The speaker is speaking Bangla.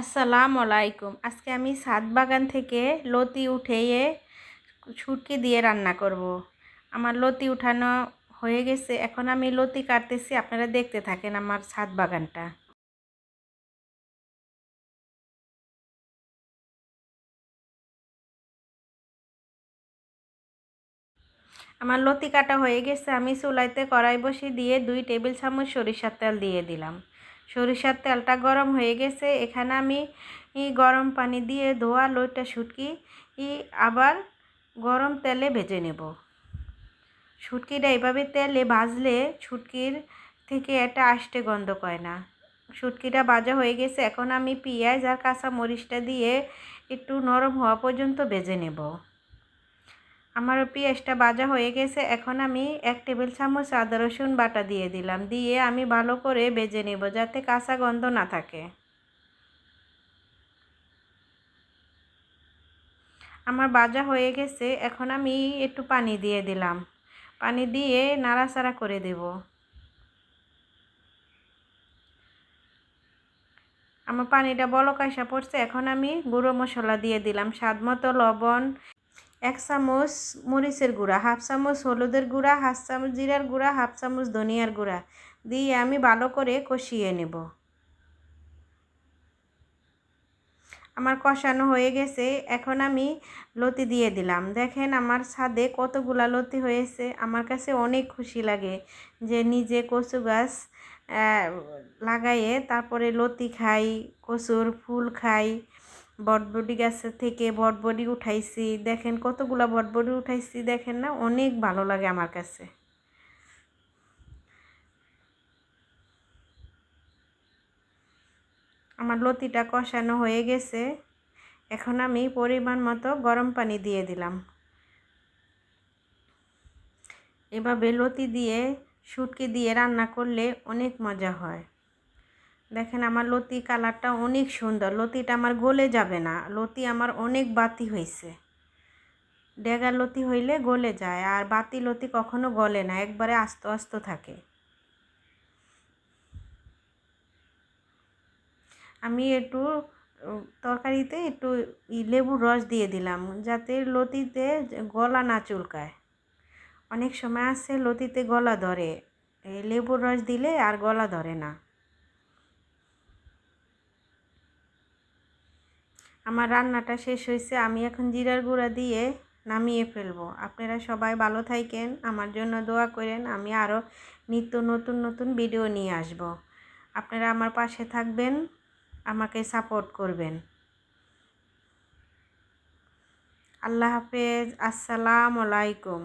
আসসালামু আলাইকুম। আজকে আমি ছাদ বাগান থেকে লতি উঠিয়ে ছুটকি দিয়ে রান্না করব। আমার লতি উঠানো হয়ে গেছে। এখন আমি লতি কাটতেছি। আপনারা দেখতে থাকেন আমার ছাদ বাগানটা। আমার লতি কাটা হয়ে গেছে। আমি চুলাইতে কড়াই বসিয়ে দিয়ে দুই টেবিল চামচ সরিষার তেল দিয়ে দিলাম। সরিষার তেলটা গরম হয়ে গেছে। এখানে আমি গরম পানি দিয়ে ধোয়া লইটা শুটকি আবার গরম তেলে ভেজে নেব। শুটকিটা এভাবে তেলে ভাজলে ছুটকির থেকে এটা আষ্টে গন্ধ কয় না। শুটকিটা ভাজা হয়ে গেছে। এখন আমি পেঁয়াজ আর কাঁচা মরিচটা দিয়ে একটু নরম হওয়া পর্যন্ত ভেজে নেব। আমার পেঁয়াজটা ভাজা হয়ে গেছে, এখন আমি এক টেবিল চামচ আদা রসুন বাটা দিয়ে দিলাম, দিয়ে আমি ভালো করে বেজে নেব যাতে কাঁচা গন্ধ না থাকে। আমার ভাজা হয়ে গেছে, এখন আমি একটু পানি দিয়ে দিলাম, পানি দিয়ে নাড়াচাড়া করে দেব। আমার পানিটা বলক পড়ছে, এখন আমি গুঁড়ো মশলা দিয়ে দিলাম, স্বাদ মতো লবণ এক চামচ মরিচের গুঁড়া, হাফ চামচ হলুদের গুঁড়া, হাফ চামচ জিরার গুঁড়া, হাফ চামচ ধনিয়ার গুঁড়া দিয়ে আমি ভালো করে কষিয়ে নেব। আমার কষানো হয়ে গেছে, এখন আমি লতি দিয়ে দিলাম। দেখেন আমার ছাদে কতগুলা লতি হয়েছে, আমার কাছে অনেক খুশি লাগে যে নিজে কচু গাছ লাগাইয়ে তারপরে লতি খাই, কচুর ফুল খাই বটবডি গাছের থেকে বটবডি উঠাইছি। দেখেন কতগুলা বটবডি উঠাইছি, দেখেন না, অনেক ভালো লাগে আমার কাছে। আমার লতিটা কষানো হয়ে গেছে। এখন আমি পরিমাণ মতো গরম পানি দিয়ে দিলাম। এভাবে লতি দিয়ে, শুটকি দিয়ে রান্না করলে অনেক মজা হয়। দেখেন আমার লতি কালারটা অনেক সুন্দর। লতিটা আমার গলে যাবে না। লতি আমার অনেক বাতি হয়েছে ডেগা লতি হইলে গলে যায়, আর বাতি লতি কখনো গলে না, একবারে আস্ত আস্ত থাকে। আমি একটু তরকারিতে একটু লেবুর রস দিয়ে দিলাম, যাতে লতিতে গলা না চুলকায়। অনেক সময় আছে লতিতে গলা ধরে। এই লেবুর রস দিলে আর গলা ধরে না। আমার রান্নাটা শেষ হয়েছে, আমি এখন জিরার গুঁড়া দিয়ে নামিয়ে ফেলব। আপনারা সবাই ভালো থাকেন, আমার জন্য দোয়া করেন, আমি আরও নিত্য নতুন নতুন ভিডিও নিয়ে আসব। আপনারা আমার পাশে থাকবেন, আমাকে সাপোর্ট করবেন। আল্লাহ হাফেজ, আসসালামু আলাইকুম।